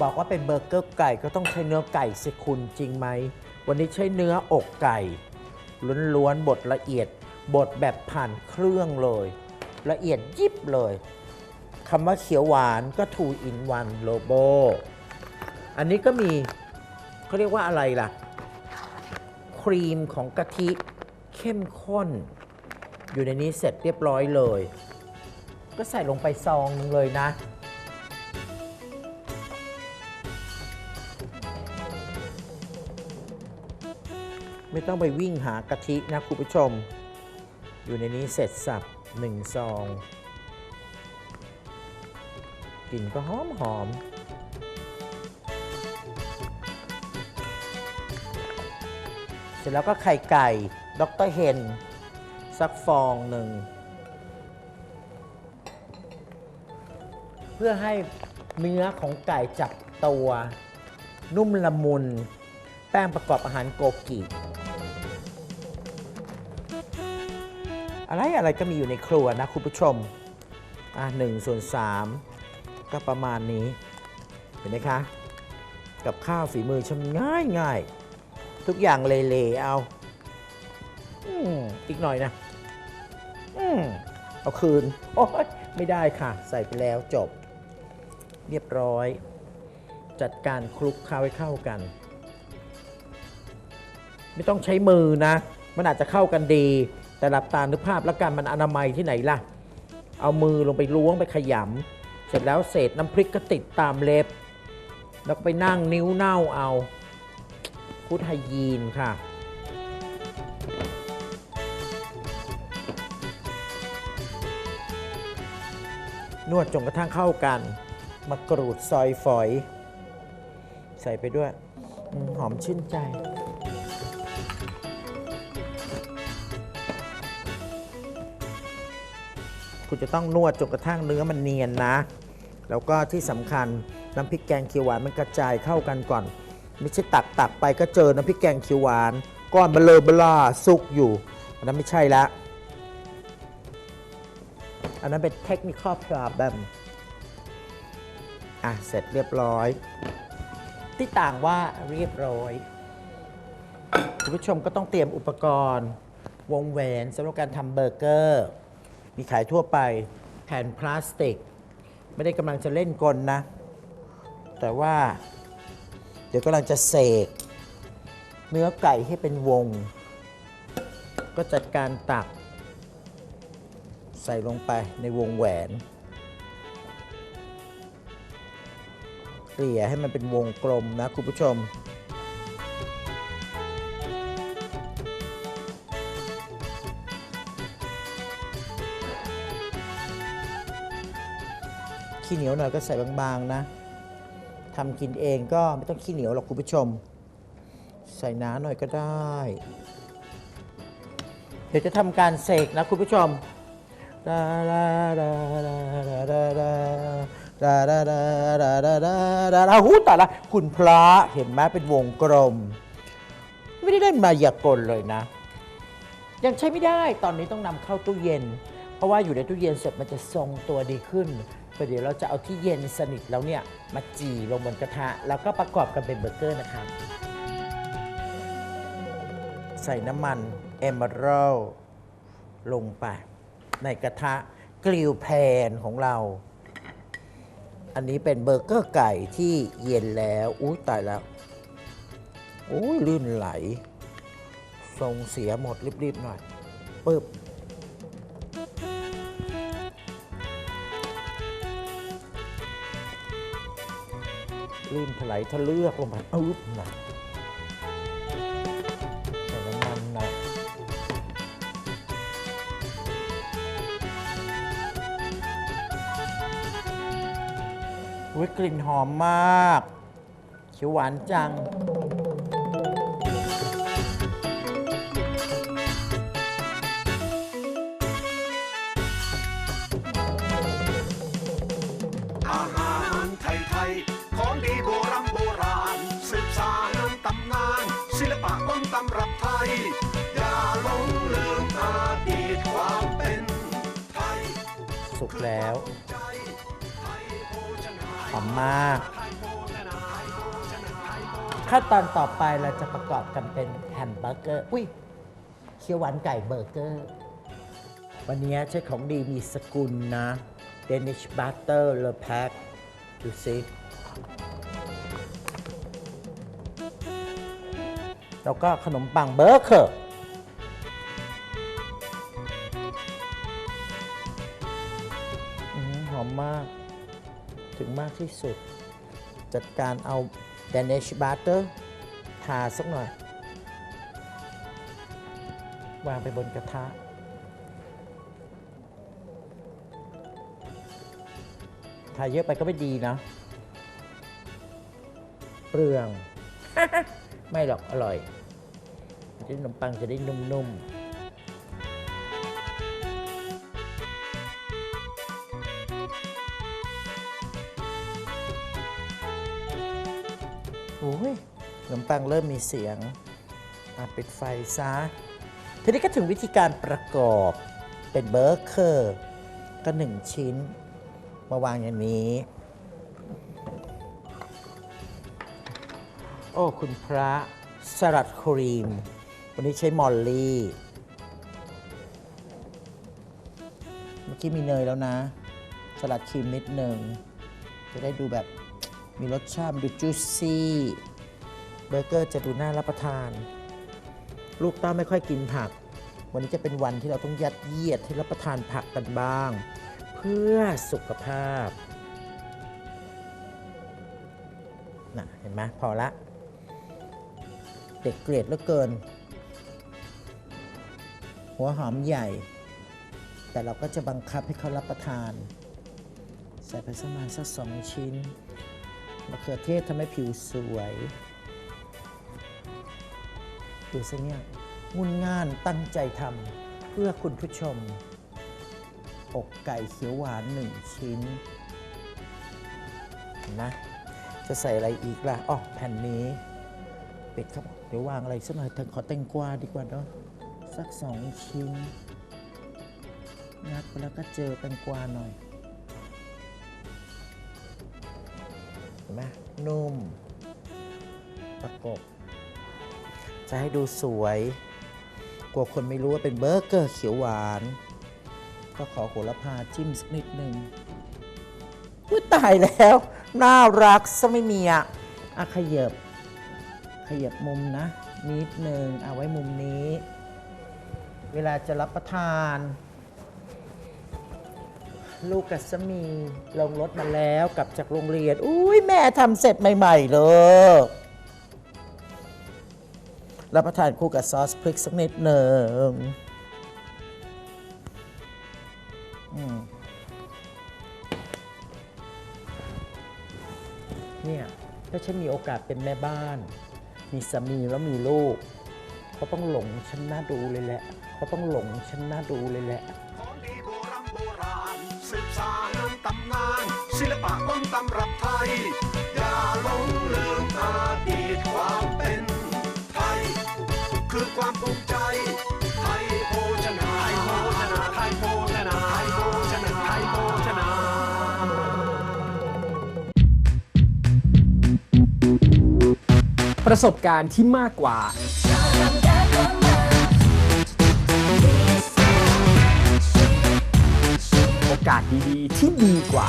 บอกว่าเป็นเบอร์เกอร์ไก่ก็ต้องใช้เนื้อไก่สิคุณจริงไหม วันนี้ใช้เนื้ออกไก่ล้วนๆบดละเอียดบดแบบผ่านเครื่องเลย ละเอียดยิบเลยคำว่าเขียวหวานก็ two in one โลโบอันนี้ก็มีเขาเรียกว่าอะไรล่ะ ครีมของกะทิเข้มข้น อยู่ในนี้เสร็จเรียบร้อยเลย ก็ใส่ลงไปซองเลยนะ ไม่ต้องไปวิ่งหากะทินะคุณผู้ชม อยู่ในนี้เสร็จสับหนึ่งซองกลิ่นก็หอมหอมเสร็จแล้วก็ไข่ไก่ด็อกเตอร์เฮนสักฟองหนึ่ง เพื่อให้เนื้อของไก่จับตัว นุ่มละมุน แป้งประกอบอาหารโกกิ อะไรอะไรก็มีอยู่ในครัวนะคุณผู้ชมอะหนึ่งส่วนสามก็ประมาณนี้ เห็นไหมคะ กับข้าวฝีมือชำง่ายง่ายทุกอย่างเละๆเอาอืมอีกหน่อยนะอืมเอาคืน โอ๊ยไม่ได้ค่ะ ใส่ไปแล้วจบ เรียบร้อย จัดการคลุกเคล้าวให้เข้ากัน ไม่ต้องใช้มือนะ มันอาจจะเข้ากันดี แต่หลับตานึกภาพแล้วกันมันอนามัยที่ไหนล่ะ เอามือลงไปล้วงไปขยำ เสร็จแล้วเศษน้ำพริกก็ติดตามเล็บ แล้วก็ไปนั่งนิ้วเน่าเอาพุทธยีนค่ะ นวดจนกระทั่งเข้ากัน มากรูดซอยฝอย ใส่ไปด้วยอหอมชื่นใจ คุณจะต้องนวดจนกระทั่งเนื้อมันเนียนนะ แล้วก็ที่สำคัญน้ำพริกแกงเขียวหวานมันกระจายเข้ากันก่อน ไม่ใช่ตักตักไปก็เจอน้ำพริกแกงเขียวหวานก้อนเบลอเบลาซุกอยู่อันนั้นไม่ใช่ละอันนั้นเป็นเทคนิคอ l พ r o b l e m อะ เสร็จเรียบร้อย ที่ต่างว่าเรียบร้อยคุณผู้ชมก็ต้องเตรียมอุปกรณ์ วงแหวนสำหรับการทำเบอร์เกอร์ มีขายทั่วไปแผ่นพลาสติก ไม่ได้กำลังจะเล่นกลนะ แต่ว่า เดี๋ยวกำลังจะเสก เนื้อไก่ให้เป็นวง ก็จัดการตัก ใส่ลงไปในวงแหวนเกลี่ยให้มันเป็นวงกลมนะคุณผู้ชม ขี้เหนียวหน่อยก็ใส่บางๆนะทำกินเองก็ไม่ต้องขี้เหนียวหรอกคุณผู้ชม ใส่น้าหน่อยก็ได้ เดี๋ยวจะทำการเสกนะคุณผู้ชมดาดาดาดาดาดาดาดาดาดาดาดาดาดาดาหูตายละคุณพระเห็นไหมเป็นวงกลม ไม่ได้เล่นมายากลเลยนะ ยังใช้ไม่ได้ตอนนี้ต้องนำเข้าตู้เย็น เพราะว่าอยู่ในตู้เย็นเสร็จมันจะทรงตัวดีขึ้นประเดี๋ยวเราจะเอาที่เย็นสนิทแล้วเนี่ยมาจี่ลงบนกระทะ แล้วก็ประกอบกันเป็นเบอร์เกอร์นะครับใส่น้ำมันเอม r ร l ลงไป ในกระทะกริลแพนของเรา อันนี้เป็นเบอร์เกอร์ไก่ที่เย็นแล้วอุ้ยตายแล้วอุ้ยลื่นไหลทรงเสียหมดรีบๆหน่อยปึ๊บ ลื่นถลายทะเลือกลงไปอึ๊บนะใส่น้ำมันนะอุ้ยกลิ่นหอมมากเขียวหวานจัง แล้วหอมมาก ขั้นตอนต่อไปเราจะประกอบกันเป็นแฮมเบอร์เกอร์ อุ้ยเคี่ยวหวานไก่เบอร์เกอร์ วันนี้ใช้ของดีมีสกุลนะ Danish Butter Le Pack ดูสิแล้วก็ขนมปังเบอร์เกอร์ มากที่สุด จัดการเอา Danish butter ทาสักหน่อย วางไปบนกระทะ ทาเยอะไปก็ไม่ดีนะ เปลือง ไม่หรอกอร่อยขนมปังจะได้นุ่มๆ โอ้ยขนมปังเริ่มมีเสียงอะปิดไฟซะทีนี้ก็ถึงวิธีการประกอบเป็นเบอร์เกอร์ก็หนึ่งชิ้น มาวางอย่างนี้ โอ้ คุณพระสลัดครีม วันนี้ใช้มอลลี่ เมื่อกี้มีเนยแล้วนะ สลัดครีมนิดหนึ่งจะได้ดูแบบ มีรสชาติดูจูซี่เบอร์เกอร์จะดูน่ารับประทาน ลูกเต้าไม่ค่อยกินผัก วันนี้จะเป็นวันที่เราต้องยัดเยียดให้รับประทานผักกันบ้าง เพื่อสุขภาพน่ะเห็นไหมพอละ เด็กเกรดเหลือเกิน หัวหอมใหญ่ แต่เราก็จะบังคับให้เขารับประทาน ใส่ไปสักประมาณสักสองชิ้น มะเขือเทศทำให้ผิวสวย ดูสิเนี่ยงุนง่านตั้งใจทำเพื่อคุณผู้ชม อกไก่เขียวหวานหนึ่งชิ้นนะ จะใส่อะไรอีกล่ะอ๋อแผ่นนี้เปิดครับเดี๋ยววางอะไรสักหน่อยขอแตงกวาดีกว่าเนาะสักสองชิ้นงัดแล้วก็เจอแตงกวาหน่อย ห็นไหมนุ่ม ประกบ จะให้ดูสวย กลัวคนไม่รู้ว่าเป็นเบอร์เกอร์เขียวหวาน ก็ขอโหระพาจิ้มสักนิดหนึ่งอุ้ยตายแล้ว น่ารักซะไม่มีอะอะขยับ ขยับมุมนะ นิดหนึ่งเอาไว้มุมนี้ เวลาจะรับประทาน ลูกกับสามีลงรถมาแล้วกลับจากโรงเรียน อุ้ยแม่ทำเสร็จใหม่ ๆ เลยรับประทานคู่กับซอสพริกสักนิดหนึ่งเนี่ยถ้าฉันมีโอกาสเป็นแม่บ้าน มีสามีแล้วมีลูกเขาต้องหลงฉันน่าดูเลยแหละเขาต้องหลงฉันน่าดูเลยแหละ ศิลปะต้นตำรับไทย อย่าหลงลืมอดีตความเป็นไทย คือความภูมิใจ ไทยโภชนา ไทยโภชนา ไทยโภชนา ไทยโภชนา ไทยโภชนา ประสบการณ์ที่มากกว่า โอกาสดีๆที่ดีกว่า